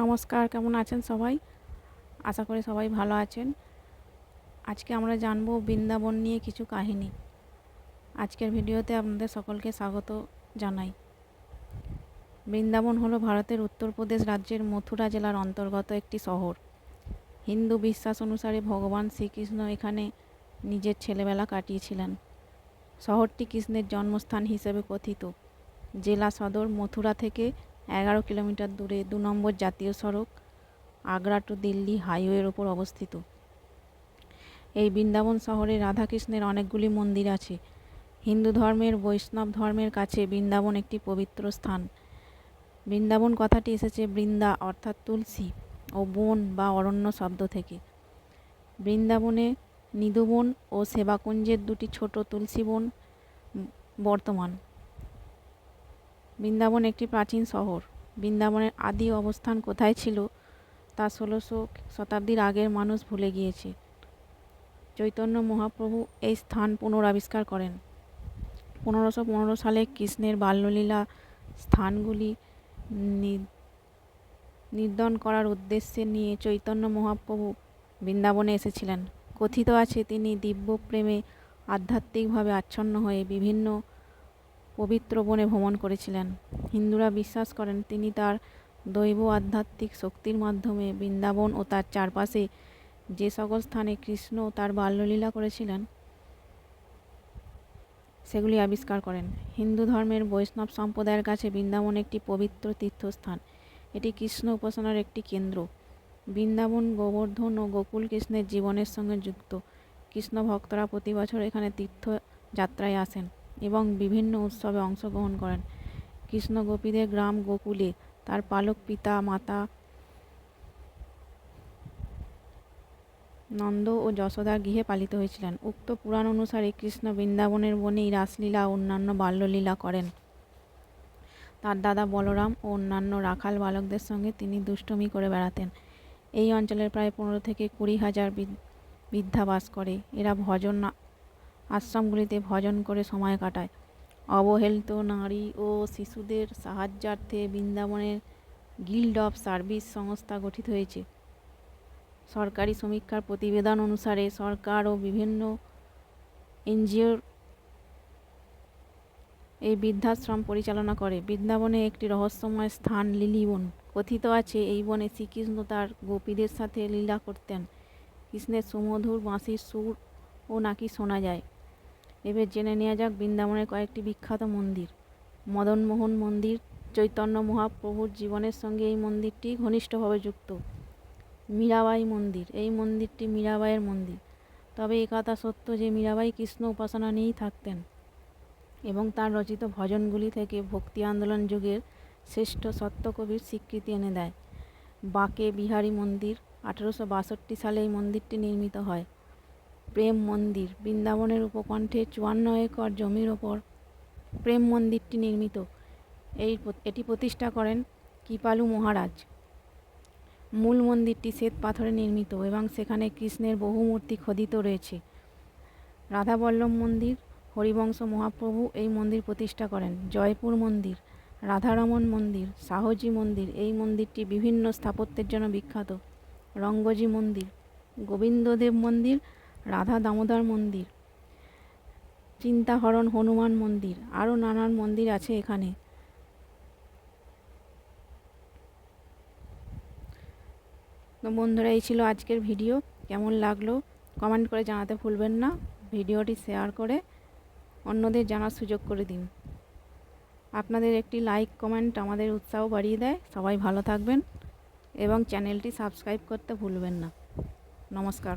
নমস্কার, কেমন আছেন সবাই? আশা করি সবাই ভালো আছেন। আজকে আমরা জানব বৃন্দাবন নিয়ে কিছু কাহিনী। আজকের ভিডিওতে আপনাদের সকলকে স্বাগত জানাই। বৃন্দাবন হলো ভারতের উত্তরপ্রদেশ রাজ্যের মথুরা জেলার অন্তর্গত একটি শহর। হিন্দু বিশ্বাস অনুসারে ভগবান শ্রীকৃষ্ণ এখানে নিজের ছেলেবেলা কাটিয়েছিলেন। শহরটি কৃষ্ণের জন্মস্থান হিসেবে কথিত। জেলা সদর মথুরা থেকে এগারো কিলোমিটার দূরে দু নম্বর জাতীয় সড়ক, আগ্রা টু দিল্লি হাইওয়ের ওপর অবস্থিত। এই বৃন্দাবন শহরে রাধাকৃষ্ণের অনেকগুলি মন্দির আছে। হিন্দু ধর্মের, বৈষ্ণব ধর্মের কাছে বৃন্দাবন একটি পবিত্র স্থান। বৃন্দাবন কথাটি এসেছে বৃন্দা অর্থাৎ তুলসী ও বন বা অরণ্য শব্দ থেকে। বৃন্দাবনে নিদুবন ও সেবাকুঞ্জের দুটি ছোট তুলসী বন বর্তমান। বৃন্দাবন একটি প্রাচীন শহর। বৃন্দাবনের আদি অবস্থান কোথায় ছিল তা ষোলোশো শতাব্দীর আগের মানুষ ভুলে গিয়েছে। চৈতন্য মহাপ্রভু এই স্থান পুনরাবিষ্কার করেন। পনেরোশো পনেরো সালে কৃষ্ণের বাল্যলীলা স্থানগুলি নির্দন করার উদ্দেশ্যে নিয়ে চৈতন্য মহাপ্রভু বৃন্দাবনে এসেছিলেন। কথিত আছে তিনি দিব্য প্রেমে আধ্যাত্মিকভাবে আচ্ছন্ন হয়ে বিভিন্ন পবিত্র বনে ভ্রমণ করেছিলেন। হিন্দুরা বিশ্বাস করেন তিনি তার দৈব আধ্যাত্মিক শক্তির মাধ্যমে বৃন্দাবন ও তার চারপাশে যে সকল স্থানে কৃষ্ণ তার বাল্যলীলা করেছিলেন, সেগুলি আবিষ্কার করেন। হিন্দু ধর্মের বৈষ্ণব সম্প্রদায়ের কাছে বৃন্দাবন একটি পবিত্র তীর্থস্থান। এটি কৃষ্ণ উপাসনার একটি কেন্দ্র। বৃন্দাবন গোবর্ধন ও গোকুল কৃষ্ণের জীবনের সঙ্গে যুক্ত। কৃষ্ণ ভক্তরা প্রতি বছর এখানে তীর্থযাত্রায় আসেন। এবং বিভিন্ন উৎসবে অংশগ্রহণ করেন। কৃষ্ণ গোপীদের গ্রাম গোকুলে তার পালক পিতা, মাতা নন্দ ও যশোদার গৃহে পালিত হয়েছিলেন। উক্ত পুরাণ অনুসারে কৃষ্ণ বৃন্দাবনের বনেই রাসলীলা ও অন্যান্য বাল্যলীলা করেন। তার দাদা বলরাম ও অন্যান্য রাখাল বালকদের সঙ্গে তিনি দুষ্টমি করে বেড়াতেন। এই অঞ্চলের প্রায় পনেরো থেকে কুড়ি হাজার বৃদ্ধা বাস করে। এরা ভজন আশ্রমগুলিতে ভজন করে সময় কাটায়। অবহেলিত নারী ও শিশুদের সাহায্যার্থে বৃন্দাবনের গিল্ড অফ সার্ভিস সংস্থা গঠিত হয়েছে। সরকারি সমীক্ষার প্রতিবেদন অনুসারে সরকার ও বিভিন্ন এনজিওর এই বৃদ্ধাশ্রম পরিচালনা করে। বৃন্দাবনে একটি রহস্যময় স্থান লিলিবন কথিত আছে, এই বনে শ্রীকৃষ্ণ তার গোপীদের সাথে লীলা করতেন। কৃষ্ণের সুমধুর বাঁশির সুর ও নাকি শোনা যায়। এবার জেনে নেওয়া যাক বৃন্দাবনের কয়েকটি বিখ্যাত মন্দির। মদনমোহন মন্দির, চৈতন্য মহাপ্রভুর জীবনের সঙ্গে এই মন্দিরটি ঘনিষ্ঠভাবে যুক্ত। মীরাবাই মন্দির, এই মন্দিরটি মীরাবাইয়ের মন্দির। তবে এ কথা সত্য যে মীরাবাই কৃষ্ণ উপাসনা নিয়েই থাকতেন এবং তার রচিত ভজনগুলি থেকে ভক্তি আন্দোলন যুগের শ্রেষ্ঠ সত্যকবির স্বীকৃতি এনে দেয়। বাঁকে বিহারী মন্দির, আঠেরোশো সালে এই মন্দিরটি নির্মিত হয়। প্রেম মন্দির। বৃন্দাবনের উপকণ্ঠে চুয়ান্ন একর জমির ওপর প্রেম মন্দিরটি নির্মিত। এই এটি প্রতিষ্ঠা করেন কৃপালু মহারাজ। মূল মন্দিরটি শ্বেত পাথরে নির্মিত এবং সেখানে কৃষ্ণের বহু মূর্তি খোদিত রয়েছে। রাধাবল্লভ মন্দির, হরিবংশ মহাপ্রভু এই মন্দির প্রতিষ্ঠা করেন। জয়পুর মন্দির, রাধারমন মন্দির শাহজি মন্দির এই মন্দিরটি বিভিন্ন স্থাপত্যের জন্য বিখ্যাত। রঙ্গজি মন্দির, গোবিন্দদেব মন্দির রাধা দামোদর মন্দির, চিন্তাহরণ হনুমান মন্দির আরও নানান মন্দির আছে এখানে। তো বন্ধুরা, এই ছিল আজকের ভিডিও। কেমন লাগল কমেন্ট করে জানাতে ভুলবেন না। ভিডিওটি শেয়ার করে অন্যদের জানার সুযোগ করে দিন। আপনাদের একটি লাইক, কমেন্ট আমাদের উৎসাহ বাড়িয়ে দেয়। সবাই ভালো থাকবেন এবং চ্যানেলটি সাবস্ক্রাইব করতে ভুলবেন না। নমস্কার।